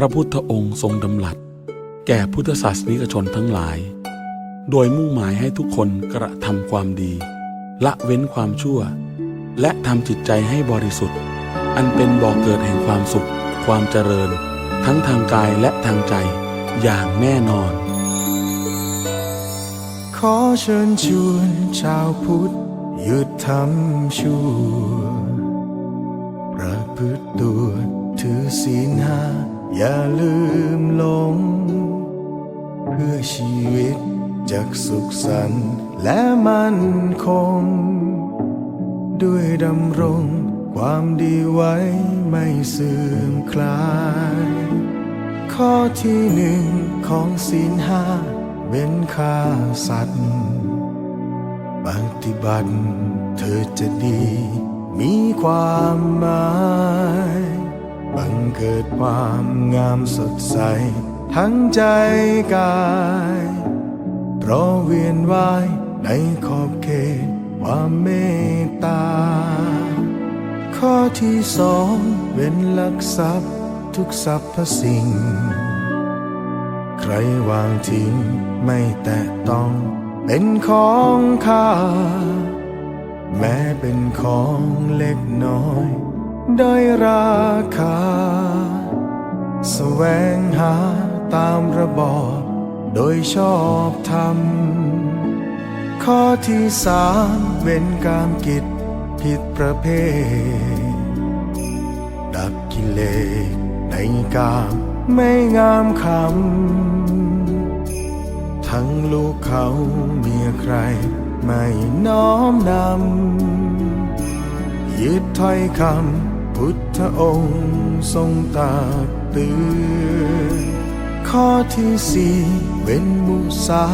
พระพุทธองค์ทรงดำรัส แก่พุทธศาสนิกชนทั้งหลาย โดยมุ่งหมายให้ทุกคนกระทำความดี ละเว้นความชั่ว และทำจิตใจให้บริสุทธิ์ อันเป็นบ่อกเกิดแห่งความสุข ความเจริญ ทั้งทางกายและทางใจอย่างแน่นอน ขอเชิญชวนชาวพุทธหยุดทำชั่วประพฤติตัวถือศีลห้า อย่าลืมหลง เพื่อชีวิตจะสุขสันต์และมั่นคง ด้วยดำรง ความดีไว้ไม่เสื่อมคลาย ข้อที่หนึ่งของศีลห้าเว้นฆ่าสัตว์ ปฏิบัติเธอจะดี มีความหมาย ความงามสดใส ทั้งใจกาย เพราะเวียนว่ายในขอบเขตความเมตตา ข้อที่สองเว้นลักทรัพย์ทุกสรรพสิ่ง ใครวางทิ้งไม่แตะต้องเป็นของข้า แม้เป็นของเล็กน้อย ได้ราคาแสวงหาตามระบอบโดยชอบธรรม ข้อที่สามเว้นกามกิจผิดประเภท ดับกิเลสในกามไม่งามคำ ทั้งลูกเขาเมียใครไม่น้อมนำยึดถ้อยคำ พุทธองค์ทรงตรักเตือนข้อที่สี่เว้นมุสา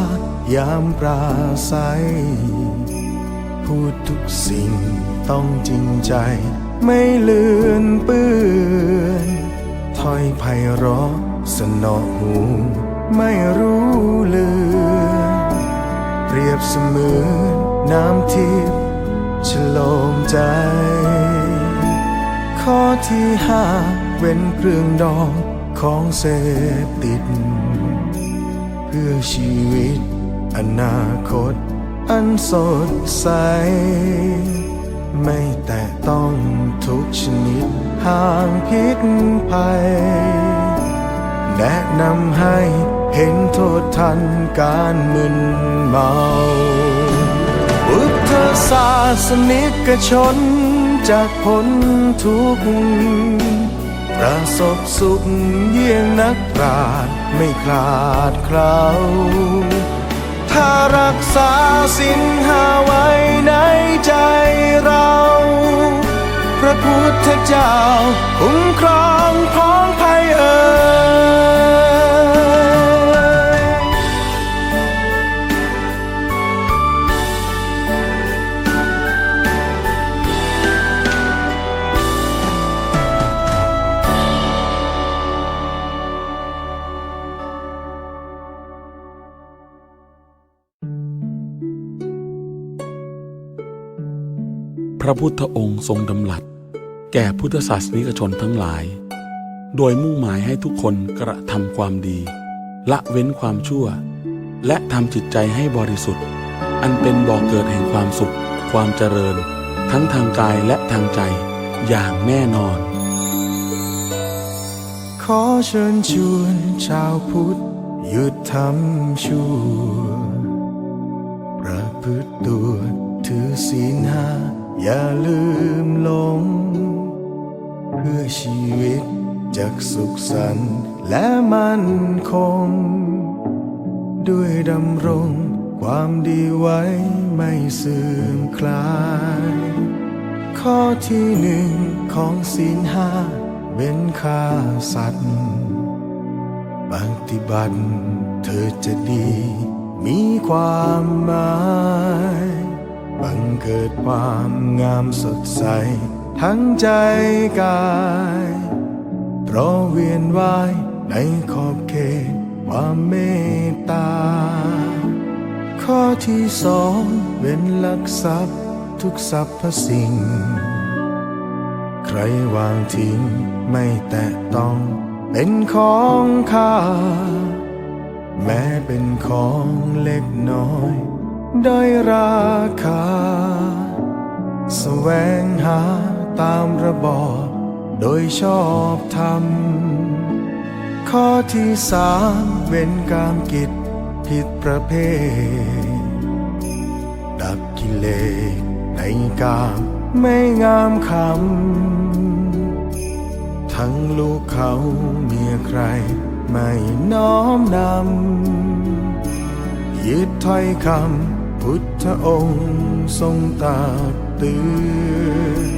ยามปราศัย พูดทุกสิ่งต้องจริงใจ ไม่เลือนเปื้อนถ้อยไพเราะสนอหู ไม่รู้เลือนเปรียบเสมือนน้ำทิพย์ฉโลมใจ ข้อที่ห้าเว้นเครื่องดองของเสพติด เพื่อชีวิต อนาคต อันสดใส ไม่แต่ต้องทุกชนิดห่างพิษภัย แนะนำให้เห็นโทษทันการมึนเมาพุทธศาสนิกชน จากพ้นทุกข์ประสบสุขเยี่ยงนักปราชญ์ไม่คลาดเคล้าถ้ารักษาสินหาไว้ในใจเรา พระพุทธเจ้าคุ้มครองพ้องภัยเอ่ย ระพุทธองค์ทรงดำรัส แก่พุทธศาสนิกชนทั้งหลาย โดยมุ่งหมายให้ทุกคนกระทำความดี ละเว้นความชั่ว และทำจิตใจให้บริสุทธิ์ อันเป็นบ่อกเกิดแห่งความสุข ความเจริญ ทั้งทางกายและทางใจอย่างแน่นอน ขอเชิญชวนชาวพุทธหยุดทำชั่วประพฤติตัวถือศีลห้า อย่าลืมหลง เพื่อชีวิตจะสุขสันต์และมั่นคง ด้วยดำรงความดีไว้ไม่เสื่อมคลาย ข้อที่หนึ่งของศีลห้าเว้นฆ่าสัตว์ปฏิบัติเธอจะดี มีความหมาย บังเกิดความงามสดใส ทั้งใจกาย เพราะเวียนว่ายในขอบเขตความเมตตา ข้อที่สองเว้นลักทรัพย์ทุกสรรพสิ่ง ใครวางทิ้งไม่แตะต้องเป็นของข้า แม้เป็นของเล็กน้อย ได้ราคาแสวงหาตามระบอบโดยชอบธรรม ข้อที่สามเว้นกามกิจผิดประเพณีดับกิเลสในกามไม่งามคำ ทั้งลูกเขาเมียใครไม่น้อมนำยึดถ้อยคำ พุทธองค์ทรงตรัสเตือน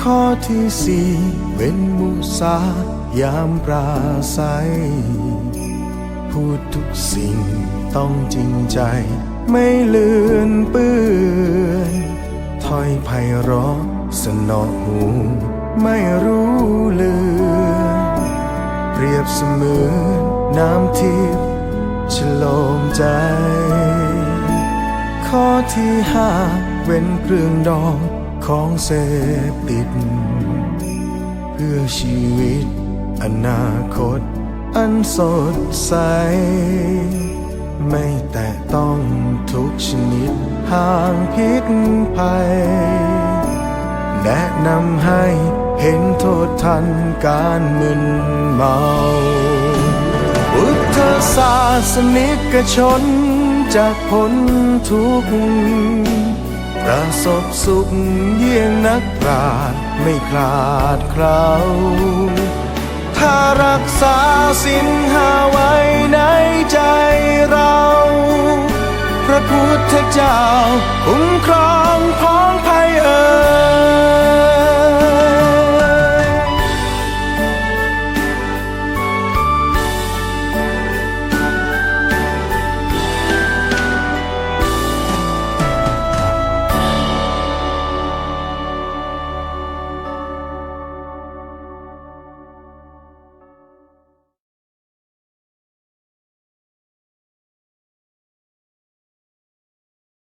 ข้อที่สี่เว้นมุสายามปราศัย พูดทุกสิ่งต้องจริงใจ ไม่เลือนเปื้อนถ้อยไพเราะสนอหู ไม่รู้เลือนเปรียบเสมือนน้ำทิพย์ฉโลมใจ ข้อที่ห้าเว้นเครื่องดองของเสพติด เพื่อชีวิต อนาคต อันสดใส ไม่แตะต้องทุกชนิดห่างพิษภัย แนะนำให้เห็นโทษทันการมึนเมา พุทธศาสนิกชน จากพ้นทุกข์ประสบสุขเยี่ยงนักปราชญ์ไม่คลาดเคล้าถ้ารักษาสินหาไว้ในใจเรา พระพุทธเจ้าคุ้มครอ